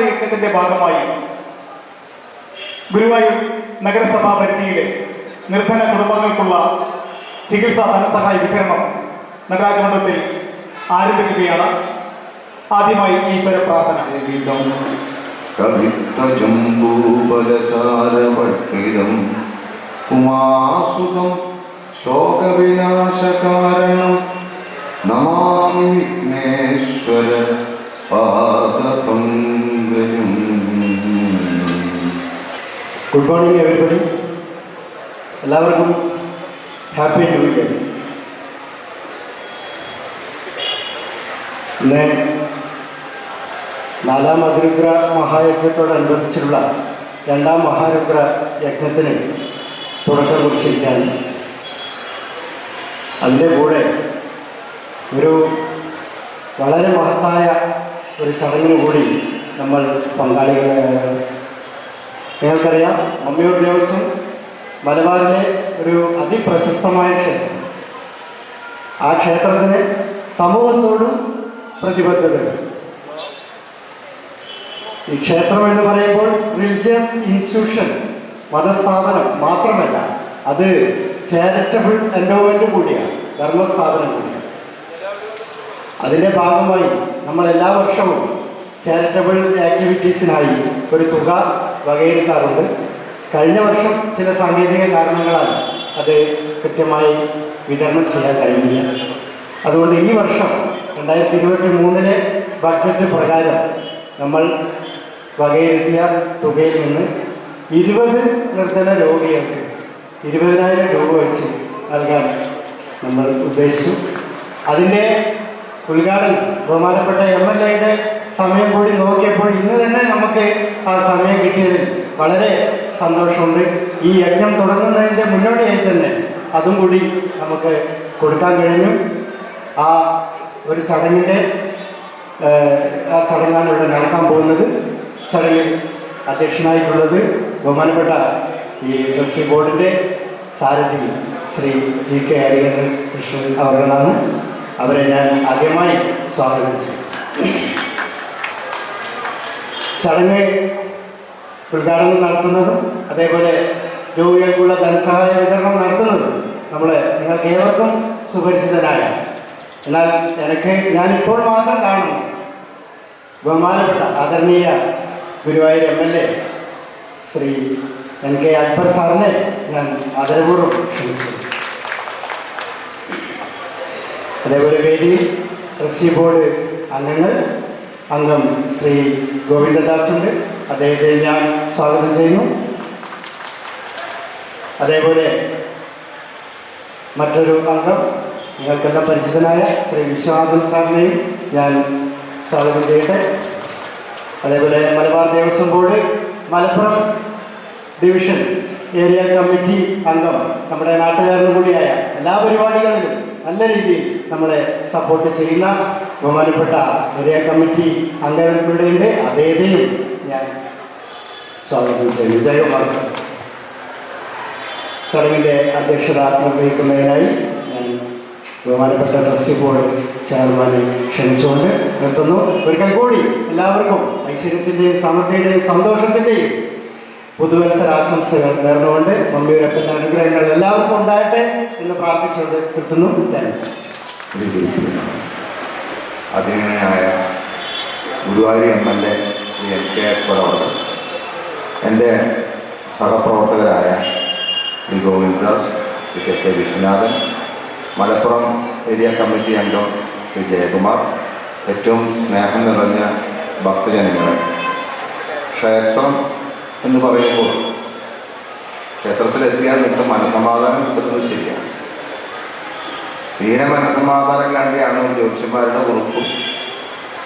യജ്ഞത്തിന്റെ ഭാഗമായി ഗുരുവായൂർ നഗരസഭാ പരിധിയിലെ നിർധന കുടുംബങ്ങൾക്കുള്ള ചികിത്സാ ധനസഹായ വിതരണം മണ്ഡലത്തിൽ ആരംഭിക്കുകയാണ്. ആദ്യമായി ഈശ്വര പ്രാർത്ഥന. വിധം കവിത്വജംബൂബലസാരപക്ഷിതം ഉമാസുതം ശോകവിനാശകാരണം. നമാമി വിഘ്നേശ്വര. ഗുഡ് മോർണിംഗ് എവരിബഡി എല്ലാവർക്കും ഹാപ്പി ന്യൂ ഇയർ ഇന്ന് നാലാം അതിരുഗ്ര മഹായജ്ഞത്തോടനുബന്ധിച്ചുള്ള രണ്ടാം മഹാരുദ്ര യജ്ഞത്തിന് തുടക്കം കുറിച്ചിരിക്കാൻ അതിന്റെ കൂടെ ഒരു വളരെ മഹത്തായ ഒരു ചടങ്ങിന് കൂടി നമ്മൾ പങ്കാളികളാണ് നിങ്ങൾക്കറിയാം മമ്മിയൂർ ദേവസ്വം മലബാറിലെ ഒരു അതിപ്രശസ്തമായ ക്ഷേത്രം. ആ ക്ഷേത്രത്തിന് സമൂഹത്തോടും പ്രതിബദ്ധതയുണ്ട്. ഈ ക്ഷേത്രം എന്ന് പറയുമ്പോൾ റിലിജിയസ് ഇൻസ്റ്റിറ്റ്യൂഷൻ മതസ്ഥാപനം മാത്രമല്ല അത് ചാരിറ്റബിൾ എൻഡോമെന്റ് കൂടിയാണ് ധർമ്മസ്ഥാപനം കൂടിയാണ്. അതിന്റെ ഭാഗമായി നമ്മൾ എല്ലാ വർഷവും ചാരിറ്റബിൾ ആക്ടിവിറ്റീസിനായി ഒരു തുക വകയിരുത്താറുണ്ട്. കഴിഞ്ഞ വർഷം ചില സാങ്കേതിക കാരണങ്ങളാൽ അത് കൃത്യമായി വിതരണം ചെയ്യാൻ കഴിഞ്ഞില്ല. അതുകൊണ്ട് ഈ വർഷം രണ്ടായിരത്തി ഇരുപത്തി മൂന്നിലെ ബഡ്ജറ്റ് പ്രകാരം നമ്മൾ വകയിരുത്തിയ തുകയിൽ നിന്ന് ഇരുപത് നിർധന രോഗികൾക്ക് ഇരുപതിനായിരം രൂപ വെച്ച് നൽകാൻ നമ്മൾ ഉദ്ദേശിച്ചു. അതിന്റെ ഉദ്ഘാടനം ബഹുമാനപ്പെട്ട എം എൽ എയുടെ സമയം കൂടി നോക്കിയപ്പോൾ ഇന്ന് തന്നെ നമുക്ക് ആ സമയം കിട്ടിയതിൽ വളരെ സന്തോഷമുണ്ട്. ഈ യജ്ഞം തുടങ്ങുന്നതിന്റെ മുന്നോടിയായി തന്നെ അതും കൂടി നമുക്ക് കൊടുക്കാൻ കഴിഞ്ഞു. ആ ഒരു ചടങ്ങിന്റെ ആ ചടങ്ങാണ് ഇവിടെ നടക്കാൻ പോകുന്നത്. ചടങ്ങിൽ അധ്യക്ഷനായിട്ടുള്ളത് ബഹുമാനപ്പെട്ട ഈ ട്രസ്റ്റി ബോർഡിന്റെ സാരഥി ശ്രീ ജി കെ ഹരിഹരൻ കൃഷ്ണൻ അവരുകളാണ്. അവരെ ഞാൻ ആദ്യമായി സ്വാഗതം ചെയ്യും ചടങ്ങ് ഉദ്ഘാടനം നടത്തുന്നതും അതേപോലെ രോഗികൾക്കുള്ള ധനസഹായ വിതരണം നടത്തുന്നതും നമ്മൾ നിങ്ങൾക്ക് ഏവർക്കും സുപരിചിതനായ എന്നാൽ എനിക്ക് ഞാനിപ്പോൾ മാത്രം കാണുന്നു. ബഹുമാനപ്പെട്ട ആദരണീയ Guruvayur M L A Shri N K Akbar സാറിനെ ഞാൻ ആദരപൂർവം ക്ഷണിച്ചു അതേപോലെ വേദി ട്രസ്റ്റി ബോർഡ് അംഗങ്ങൾ അംഗം ശ്രീ ഗോവിന്ദദാസ് ഉണ്ട് അദ്ദേഹത്തെ ഞാൻ സ്വാഗതം ചെയ്യുന്നു. അതേപോലെ മറ്റൊരു അംഗം നിങ്ങൾക്കെല്ലാം പരിചിതനായ ശ്രീ വിശ്വനാഥൻ സാറിനെയും ഞാൻ സ്വാഗതം ചെയ്യട്ടെ. അതേപോലെ Malabar Devaswom board Malappuram division area committee അംഗം നമ്മുടെ നാട്ടുകാരനും കൂടിയായ എല്ലാ പരിപാടികളിലും നല്ല രീതിയിൽ നമ്മളെ സപ്പോർട്ട് ചെയ്യുന്ന ബഹുമാനപ്പെട്ട ഏരിയ കമ്മിറ്റി അംഗങ്ങളുടെ അദ്ദേഹത്തെയും ഞാൻ സ്വാഗതം ചെയ്യുന്നു. ജയകുമാർ സാർ. ചടങ്ങിന്റെ അധ്യക്ഷത നിർവഹിക്കുന്നതിനായി ഞാൻ ബഹുമാനപ്പെട്ട ട്രസ്റ്റ് ബോർഡ് ചെയർമാനെ ക്ഷണിച്ചുകൊണ്ട് നിർത്തുന്നു. ഒരിക്കൽ കൂടി എല്ലാവർക്കും ഐശ്വര്യത്തിന്റെയും സമൃദ്ധിയുടെയും സന്തോഷത്തിന്റെയും പുതുവത്സരാശംസകൾ നേർന്നുകൊണ്ട് മമ്മിയുടെ അനുഗ്രഹങ്ങൾ എല്ലാവർക്കും ഉണ്ടാകട്ടെ. എന്ന് പ്രാർത്ഥിച്ചുകൊണ്ട് കിട്ടുന്നു. അതിനായ Guruvayur M L A Shri N K അക്ബറോട് എന്റെ സഹപ്രവർത്തകരായ Shri Govindadas Shri K K Viswanathan Malappuram area committee അംഗം ശ്രീ ജയകുമാർ ഏറ്റവും സ്നേഹം നിറഞ്ഞ ഭക്തജനങ്ങൾ ക്ഷേത്രം എന്ന് പറയുമ്പോൾ ക്ഷേത്രത്തിലെത്തിയാൽ നിങ്ങൾക്ക് മനസമാധാനം തീരെ കണ്ടിയാണ് ജ്യോതിഷന്മാരുടെ ഉറപ്പും.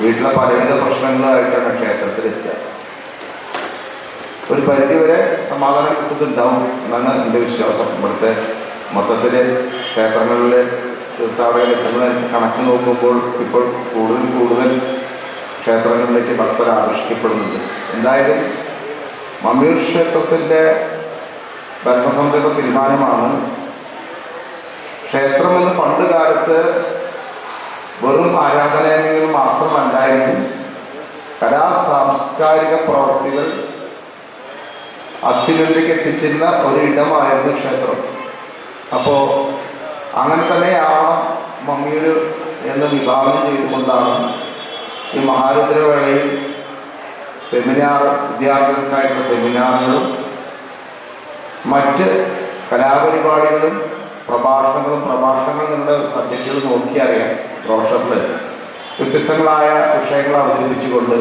വീട്ടിലെ പലവിധ പ്രശ്നങ്ങളുമായിട്ടാണ് ക്ഷേത്രത്തിലെത്തുക. ഒരു പരിധിവരെ സമാധാനം കിട്ടുന്നുണ്ടാവും എന്നാണ് എന്റെ വിശ്വാസം. ഇവിടുത്തെ മൊത്തത്തിൽ ക്ഷേത്രങ്ങളിലെ തീർത്ഥാടകർ കണക്ക് നോക്കുമ്പോൾ ഇപ്പോൾ കൂടുതൽ കൂടുതൽ ക്ഷേത്രങ്ങളിലേക്ക് ഭക്തർ ആകർഷിക്കപ്പെടുന്നുണ്ട്. എന്തായാലും മമ്മിയൂർ ക്ഷേത്രത്തിന്റെ ഭരണസമിതിയുടെ തീരുമാനമാണ് ക്ഷേത്രം എന്ന് പണ്ട് കാലത്ത് വെറും ആരാധനാലയങ്ങൾ മാത്രമല്ലായിരുന്നു കലാ സാംസ്കാരിക പ്രവർത്തികൾ അത്യുന്നതിലേക്ക് എത്തിച്ചിരുന്ന ഒരിടമായിരുന്നു ക്ഷേത്രം. അപ്പോൾ അങ്ങനെ തന്നെയാവണം മമ്മിയൂര് എന്ന് വിഭാവനം ചെയ്തുകൊണ്ടാണ് ഈ മഹാരുദ്രവേളയിൽ സെമിനാർ വിദ്യാർത്ഥികൾക്കായിട്ടുള്ള സെമിനാറുകളും മറ്റ് കലാപരിപാടികളും പ്രഭാഷണങ്ങളും പ്രഭാഷണങ്ങളും നിങ്ങളുടെ സബ്ജക്റ്റുകൾ നോക്കിയറിയാം ബ്രോഷറിൽ വ്യത്യസ്തങ്ങളായ വിഷയങ്ങൾ അവതരിപ്പിച്ചുകൊണ്ട്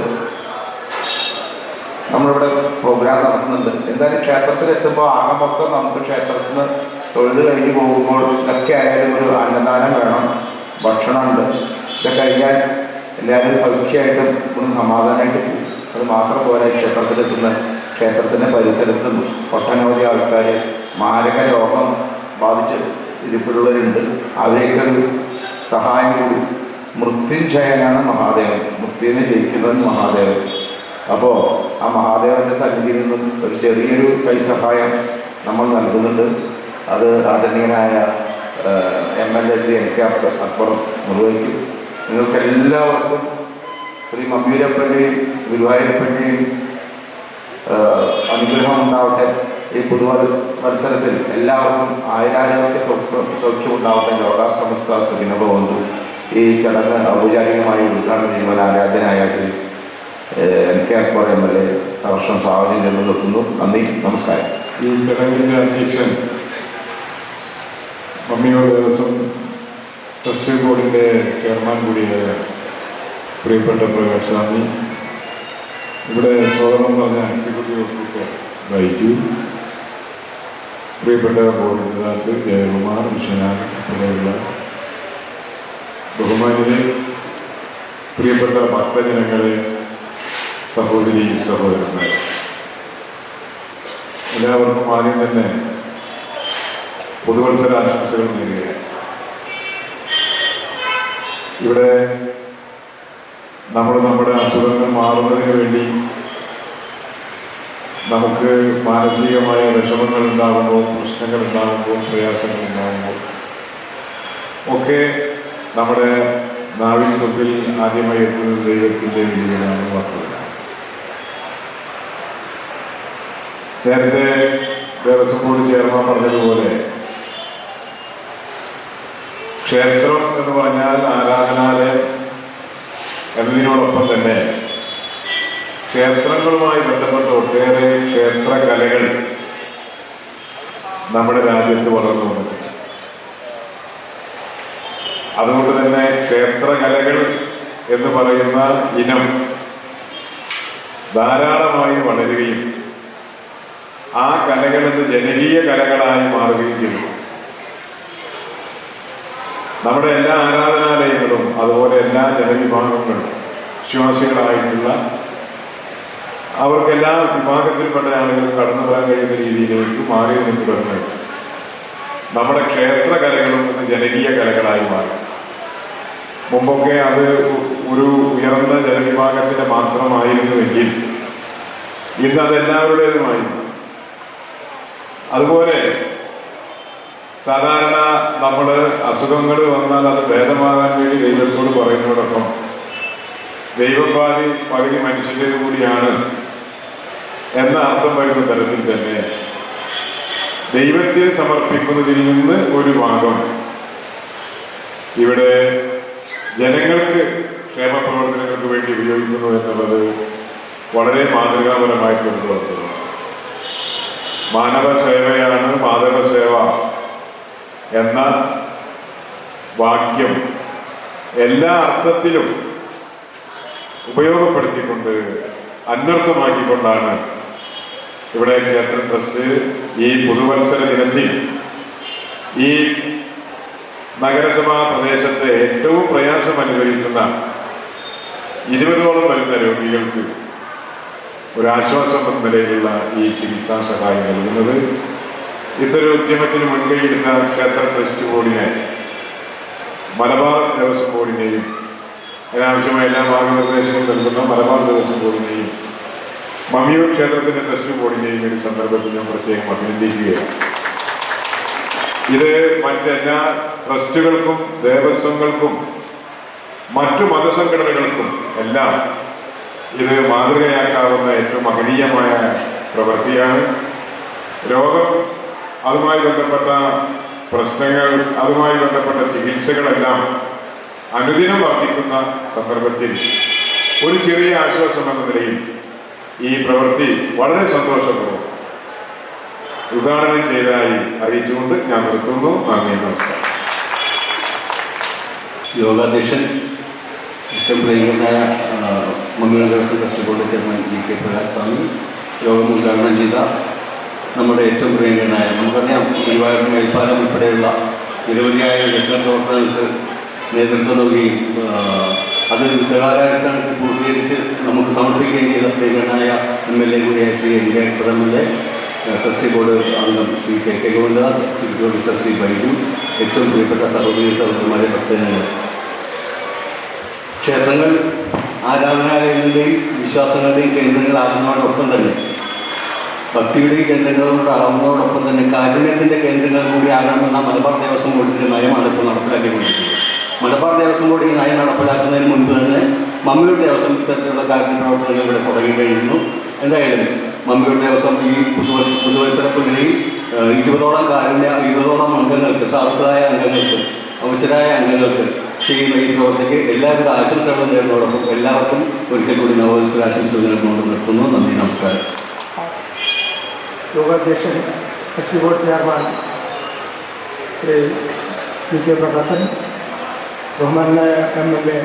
നമ്മളിവിടെ പ്രോഗ്രാം നടത്തുന്നുണ്ട്. എന്തായാലും ക്ഷേത്രത്തിൽ എത്തുമ്പോൾ ആകെ മൊത്തം നമുക്ക് ക്ഷേത്രത്തിൽ നിന്ന് തൊഴുത് കഴിഞ്ഞ് പോകുമ്പോൾ ഇതൊക്കെ ആയാലും ഒരു അന്നദാനം വേണം. ഭക്ഷണമുണ്ട്. ഇതൊക്കെ കഴിഞ്ഞാൽ എല്ലാവരും സൗഖ്യമായിട്ടും ഒന്ന് സമാധാനമായിട്ട് പോകും അത് മാത്രം പോലെ ക്ഷേത്രത്തിലെത്തുന്ന ക്ഷേത്രത്തിന്റെ പരിസരത്തും. ഒട്ടനവധി ആൾക്കാർ മാരക രോഗം ബാധിച്ച് ഇരിപ്പിലുള്ളവരുണ്ട് അവരെയൊക്കെ സഹായം കൂടി. മൃത്യുഞ്ജയനാണ് മഹാദേവൻ. മൃത്യുവിനെ ജയിക്കുന്നത് മഹാദേവൻ. അപ്പോൾ ആ മഹാദേവന്റെ സന്നിധിയിൽ നിന്നും ഒരു ചെറിയൊരു കൈ കൈസഹായം നമ്മൾ നൽകുന്നുണ്ട്. അത് ആദരണീയനായ M L A C N K അക്ബറും നിർവഹിക്കും. നിങ്ങൾക്ക് എല്ലാവർക്കും ശ്രീ മമ്മീരപ്പന്റെയും ഗുരുവായൂരപ്പന്റെയും അനുഗ്രഹം ഉണ്ടാവട്ടെ. ഈ പുതുവ മത്സരത്തിൽ എല്ലാവർക്കും ആയിരാരോഗ്യ സൗഖ്യം സൗഖ്യം സമസ്ത സുഖിനഭവന്തു ഈ ചടങ്ങ് ഔപചാരികമായി ഉദ്ഘാടനം ചെയ്യുവാൻ ആരാധനായ Shri N K Akbar M L A സവർഷം സ്വാഗതം നിർത്തുന്നു നന്ദി നമസ്കാരം. ഈ ചടങ്ങിന്റെ അധ്യക്ഷൻ മമ്മിയോട് ദിവസം ട്രസ്റ്റ് ബോർഡിന്റെ ചെയർമാൻ കൂടിയായ പ്രിയപ്പെട്ട പ്രകാശ് നന്ദി. ഇവിടെ സ്വാഗതം പറഞ്ഞ എക്സിക്യൂട്ടീവ് ഓഫീസർ ബൈജു പ്രിയപ്പെട്ട ഗോവിന്ദദാസ് ദാസ് ജയകുമാർ വിശ്വനാഥ് തുടങ്ങിയുള്ള ബഹുമാനിലെ പ്രിയപ്പെട്ട ഭക്തജനങ്ങളെ സഹോദരി സഹോദരന്മാരെ. എല്ലാവർക്കും ആദ്യം തന്നെ പുതുവത്സര ആശംസകൾ നേരുകയാണ്. ഇവിടെ നമ്മൾ നമ്മുടെ അസുഖങ്ങൾ മാറുന്നതിന് വേണ്ടി നമുക്ക് മാനസികമായ വിഷമങ്ങൾ ഉണ്ടാകുമ്പോൾ പ്രശ്നങ്ങൾ ഉണ്ടാകുമ്പോൾ പ്രയാസങ്ങൾ ഉണ്ടാകുമ്പോൾ. ഒക്കെ നമ്മുടെ നാവിൻ ആദ്യമായി എത്തുന്നത് ദൈവത്തിന്റെ രീതിയിലാണ് വാർത്തകൾ നേരത്തെ ദേവസ്വം ബോർഡ് ചെയർമാൻ പറഞ്ഞതുപോലെ ക്ഷേത്രം എന്ന് പറഞ്ഞാൽ ആരാധനാലയം എന്നതിനോടൊപ്പം തന്നെ ക്ഷേത്രങ്ങളുമായി ബന്ധപ്പെട്ട ഒട്ടേറെ ക്ഷേത്രകലകൾ നമ്മുടെ രാജ്യത്ത് വളർന്നു അതുകൊണ്ട് തന്നെ ക്ഷേത്രകലകൾ എന്ന് പറയുന്ന ഇനം ധാരാളമായി വളരുകയും ആ കലകൾ ഇന്ന് ജനകീയ കലകളായി മാറുകയും ചെയ്തു. നമ്മുടെ എല്ലാ ആരാധനാലയങ്ങളും അതുപോലെ എല്ലാ ജനവിഭാഗങ്ങളും വിശ്വാസികളായിട്ടുള്ള അവർക്ക് എല്ലാ വിഭാഗത്തിൽപ്പെട്ട ആളുകൾ കടന്നു വരാൻ കഴിയുന്ന രീതിയിലേക്ക് മാറിയതിനെ തുടർന്ന് നമ്മുടെ ക്ഷേത്ര കലകളും ജനകീയ കലകളായി മാറി. മുമ്പൊക്കെ അത് ഒരു ഉയർന്ന ജനവിഭാഗത്തിന്റെ മാത്രമായിരുന്നുവെങ്കിൽ ഇന്ന് അതെല്ലാവരുടേതുമായി. അതുപോലെ സാധാരണ നമ്മൾ അസുഖങ്ങൾ വന്നാൽ അത് ഭേദമാകാൻ വേണ്ടി ദൈവത്തോട് പറയുന്നതോടൊപ്പം ദൈവപാതി പകുതി മനുഷ്യന്റെ കൂടിയാണ് എന്ന അർത്ഥം വരുന്ന തരത്തിൽ തന്നെ ദൈവത്തെ സമർപ്പിക്കുന്നതിൽ നിന്ന് ഒരു ഭാഗം. ഇവിടെ ജനങ്ങൾക്ക് ക്ഷേമ പ്രവർത്തനങ്ങൾക്ക് വേണ്ടി ഉപയോഗിക്കുന്നു എന്നുള്ളത് വളരെ മാതൃകാപരമായിട്ടുള്ള വസ്തുത മാനവ സേവയാണ് മാധവ സേവ എന്ന വാക്യം എല്ലാ അർത്ഥത്തിലും ഉപയോഗപ്പെടുത്തിക്കൊണ്ട് അന്വർത്ഥമാക്കിക്കൊണ്ടാണ് ഇവിടെ ക്ഷേത്ര ട്രസ്റ്റ് ഈ പുതുവത്സര ദിനത്തിൽ ഈ നഗരസഭാ പ്രദേശത്തെ ഏറ്റവും പ്രയാസം അനുഭവിക്കുന്ന ഇരുപതോളം വരുന്ന രോഗികൾക്ക് ഒരാശ്വാസം നിലയിലുള്ള ഈ ചികിത്സാ സഹായം നൽകുന്നത്. ഇത്തരം ഉദ്യമത്തിന് മുൻകൈയിടുന്ന ക്ഷേത്ര ട്രസ്റ്റ് ബോർഡിനെ മലബാർ ദേവസ്വം ബോർഡിനെയും അതിനാവശ്യമായ എല്ലാ മാർഗനിർദ്ദേശങ്ങളും നൽകുന്ന മലബാർ ദേവസ്വം ബോർഡിനെയും മമ്മിയൂർ ക്ഷേത്രത്തിന്റെ ട്രസ്റ്റ് ബോർഡിനെയും ഒരു സന്ദർഭത്തിൽ ഞാൻ പ്രത്യേകം അഭിനന്ദിക്കുകയാണ്. ഇത് മറ്റെല്ലാ ട്രസ്റ്റുകൾക്കും ദേവസ്വങ്ങൾക്കും മറ്റു മതസംഘടനകൾക്കും എല്ലാം ഇത് മാതൃകയാക്കാവുന്ന ഏറ്റവും മഹനീയമായ പ്രവൃത്തിയാണ്. രോഗം അതുമായി ബന്ധപ്പെട്ട പ്രശ്നങ്ങൾ അതുമായി ബന്ധപ്പെട്ട ചികിത്സകളെല്ലാം അനുദിനം വർദ്ധിക്കുന്ന സന്ദർഭത്തിൽ ഒരു ചെറിയ ആശ്വാസം എന്ന നിലയിൽ ഈ പ്രവൃത്തി വളരെ സന്തോഷപൂർവം ഉദ്ഘാടനം ചെയ്തതായി അറിയിച്ചുകൊണ്ട് ഞാൻ നിർത്തുന്നു. നന്ദി നമസ്കാരം. യോഗാധ്യക്ഷൻ ഏറ്റവും പ്രിയങ്കരനായ Mangala Devaswom trust board chairman G K Prakash Swami യോഗം ഉദ്ഘാടനം ചെയ്ത നമ്മുടെ ഏറ്റവും പ്രിയങ്കരനായ നമുക്കറിയാം ഗുരുവായൂർ മേൽപ്പാലം ഉൾപ്പെടെയുള്ള നിരവധിയായ വികസന പ്രവർത്തനങ്ങൾക്ക് നേതൃത്വം നൽകുകയും ആ, അത് യുദ്ധകാലാടിസ്ഥാനത്തിൽ പൂർത്തീകരിച്ച് നമുക്ക് സമർപ്പിക്കുകയും ചെയ്ത പ്രിയനായ എം എൽ എ കൂടിയായ Shri N K Akbar M L A trustee board അംഗം Shri K K Govindadas executive officer Shri Baiju ഏറ്റവും പ്രിയപ്പെട്ട സഹോദരി സഹോദരന്മാരെ ഭക്തജനങ്ങൾ. ക്ഷേത്രങ്ങൾ ആരാധനാലയങ്ങളുടെയും വിശ്വാസങ്ങളുടെയും കേന്ദ്രങ്ങളാകുന്നതോടൊപ്പം തന്നെ ഭക്തിയുടെയും കേന്ദ്രങ്ങളോട് കേന്ദ്രങ്ങളോടാകുന്നതോടൊപ്പം തന്നെ കാരുണ്യത്തിന്റെ കേന്ദ്രങ്ങൾ കൂടി ആകണമെന്ന മലബാർ ദേവസ്വം ബോർഡിന്റെ നയമാണ് ഇപ്പോൾ നടപ്പിലാക്കിക്കൊണ്ടിരിക്കുന്നത്. മലബാർ ദേവസ്വം ബോർഡ് ഈ നയം നടപ്പിലാക്കുന്നതിന് മുൻപ് തന്നെ മമ്മിയൂർ ദേവസ്വം ഇത്തരത്തിലുള്ള കാര്യ പ്രവർത്തനങ്ങൾ ഇവിടെ തുടങ്ങി കഴിഞ്ഞിരുന്നു എന്തായാലും മമ്മിയൂർ ദേവസ്വം ഈ പുതുവത്സ പുതുവത്സര പുലരിയിൽ ഇരുപതോളം കാരുണ്യ ഇരുപതോളം അംഗങ്ങൾക്ക് സാധുക്കളായ അംഗങ്ങൾക്ക് അവസരായ അംഗങ്ങൾക്ക് ചെയ്യുന്ന ഈ പ്രവർത്തിക്ക് എല്ലാവിധ ആശംസകളും നേടുന്നതോടൊപ്പം എല്ലാവർക്കും ഒരിക്കൽ കൂടി നവോത്സര ആശംസകൾ നേർന്നുകൊണ്ട് നിർത്തുന്നു. നന്ദി നമസ്കാരം. യോഗാധ്യക്ഷൻ S board chairman Shri P K Prakashan ബഹുമാനായ M L A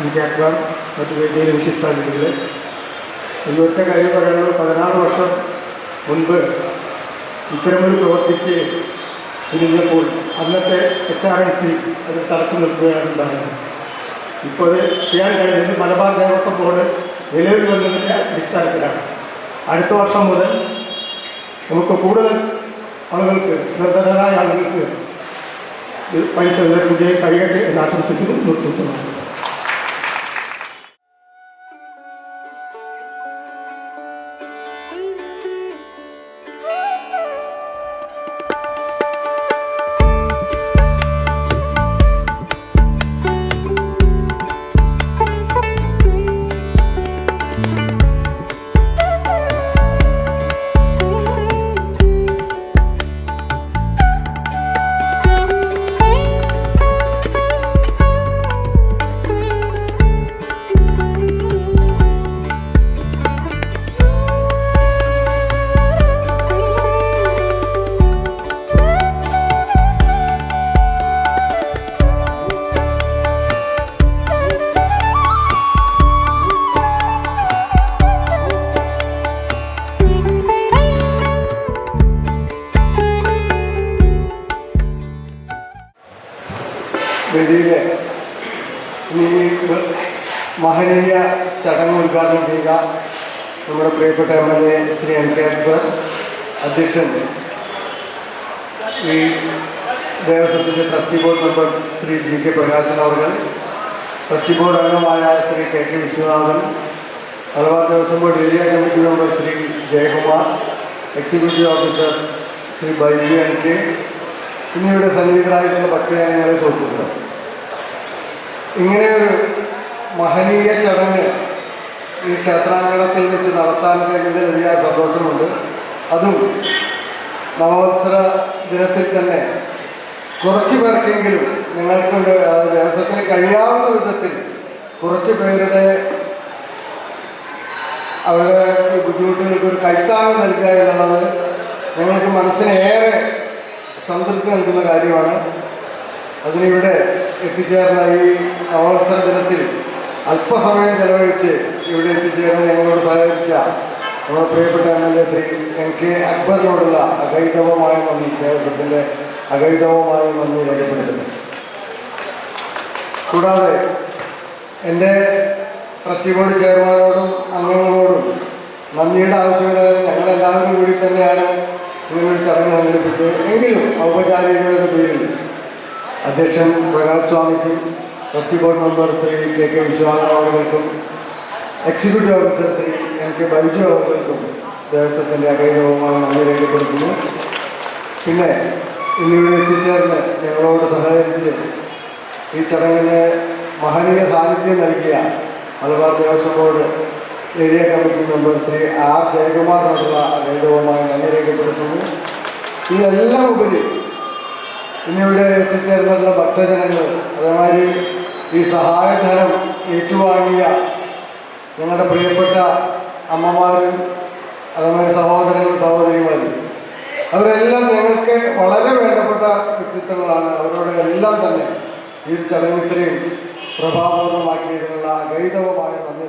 M K Akbar മറ്റു വേദിയിലെ വിശിഷ്ടാതിഥികൾ ഇന്നത്തെ കാര്യം പറയുന്നത് പതിനാറ് വർഷം മുൻപ് ഇത്തരമൊരു പ്രവൃത്തിക്ക് തിരിഞ്ഞപ്പോൾ അന്നത്തെ എച്ച് ആർ എൻ സി അത് തടസ്സം നിൽക്കുകയാണ് ഉണ്ടായത്. ഇപ്പോൾ അത് ചെയ്യാൻ കഴിഞ്ഞത് മലബാർ ദേവസ്വം ബോർഡ് നിലവിൽ വന്നതിന്റെ അടിസ്ഥാനത്തിലാണ്. അടുത്ത വർഷം മുതൽ നമുക്ക് കൂടുതൽ ആളുകൾക്ക് നിർദ്ധനരായ ആളുകൾക്ക് ഇത് പൈസ വിതരണം കഴിയട്ടെ എന്ന് ആശംസിക്കുന്നു നിർത്തുന്നു വേദിയിലെ ഈ മഹനീയ ചടങ്ങ് ഉദ്ഘാടനം ചെയ്യുക നമ്മുടെ പ്രിയപ്പെട്ട M L A Shri M K Akbar അധ്യക്ഷൻ ഈ ദേവസ്വത്തിന്റെ trustee board member Shri G K Prakashan അവർ ട്രസ്റ്റി ബോർഡ് അംഗമായ Shri K K Viswanathan Malabar Devaswom board area committee member Shri Jayakumar executive officer Shri Baiju N K എന്നിവയുടെ സന്നിഹിതരായിട്ടുള്ള ഭക്തജനങ്ങളെ സുഹൃത്തുക്കൾ ഇങ്ങനെ ഒരു മഹനീയ ചടങ്ങ് ഈ ക്ഷേത്രാങ്കണത്തിൽ വെച്ച് നടത്താൻ കഴിഞ്ഞതിൽ വലിയ സന്തോഷമുണ്ട്. അതും നവവത്സര ദിനത്തിൽ തന്നെ കുറച്ച് പേർക്കെങ്കിലും ഞങ്ങൾക്കൊണ്ട് അത് ദിവസത്തിന് കഴിയാവുന്ന വിധത്തിൽ കുറച്ച് പേരുടെ അവരുടെ ബുദ്ധിമുട്ടുകൾക്ക് ഒരു കൈത്താങ് നൽകുക എന്നുള്ളത് ഞങ്ങൾക്ക് മനസ്സിന് ഏറെ സംതൃപ്തി നൽകുന്ന കാര്യമാണ്. അതിനിവിടെ എത്തിച്ചേർന്ന ഈ നവോത്സവ ദിനത്തിൽ അല്പസമയം ചെലവഴിച്ച് ഇവിടെ എത്തിച്ചേർന്ന് ഞങ്ങളോട് സഹകരിച്ച നമ്മുടെ പ്രിയപ്പെട്ട M L A Shri M K അക്ബറിനോടുള്ള അഗൈതവമായ നന്ദി. കേരളത്തിന്റെ അഗൈതവമായ നന്ദി രേഖപ്പെടുത്തുന്നു. കൂടാതെ എന്റെ ട്രസ്റ്റി ബോർഡ് ചെയർമാനോടും അംഗങ്ങളോടും നന്ദിയുടെ ആവശ്യമില്ലാതെ ഞങ്ങളെല്ലാവരും കൂടി തന്നെയാണ്. ഇങ്ങനൊരു ചടങ്ങ് സംഘടിപ്പിച്ചു എങ്കിലും ഔപചാരികതയുടെ പേരിൽ അധ്യക്ഷൻ Prakash സ്വാമിക്കും trustee board member Shri K K അവർക്കും executive officer Shri M K Baiju അവർക്കും ദേവസ്വത്തിന്റെ അകൈതവുമായി നന്ദി രേഖപ്പെടുത്തുന്നു. പിന്നെ ഇന്നിവിടെ എത്തിച്ചേർന്ന് ഞങ്ങളോട് സഹകരിച്ച് ഈ ചടങ്ങിന് മഹനീയ സാന്നിധ്യം നൽകിയ Malabar Devaswom board area committee member Shri R ജയകുമാറിനോടുള്ള ഗൗരവമായി നന്ദി രേഖപ്പെടുത്തുന്നു. ഇതെല്ലാം ഉപരി ഇന്നിവിടെ എത്തിച്ചേർന്നുള്ള ഭക്തജനങ്ങൾ അതേമാതിരി ഈ സഹായധനം ഏറ്റുവാങ്ങിയ ഞങ്ങളുടെ പ്രിയപ്പെട്ട അമ്മമാരും അതേമാതിരി സഹോദരങ്ങളും സഹോദരിമാരും അവരെല്ലാം ഞങ്ങൾക്ക് വളരെ വേണ്ടപ്പെട്ട വ്യക്തിത്വങ്ങളാണ്. അവരോട് എല്ലാം തന്നെ ഈ ചടങ്ങിത്രയും ഇത്രയും പ്രഭാവപൂർണമാക്കിയതിനുള്ള ഗൈതവമായ നന്ദി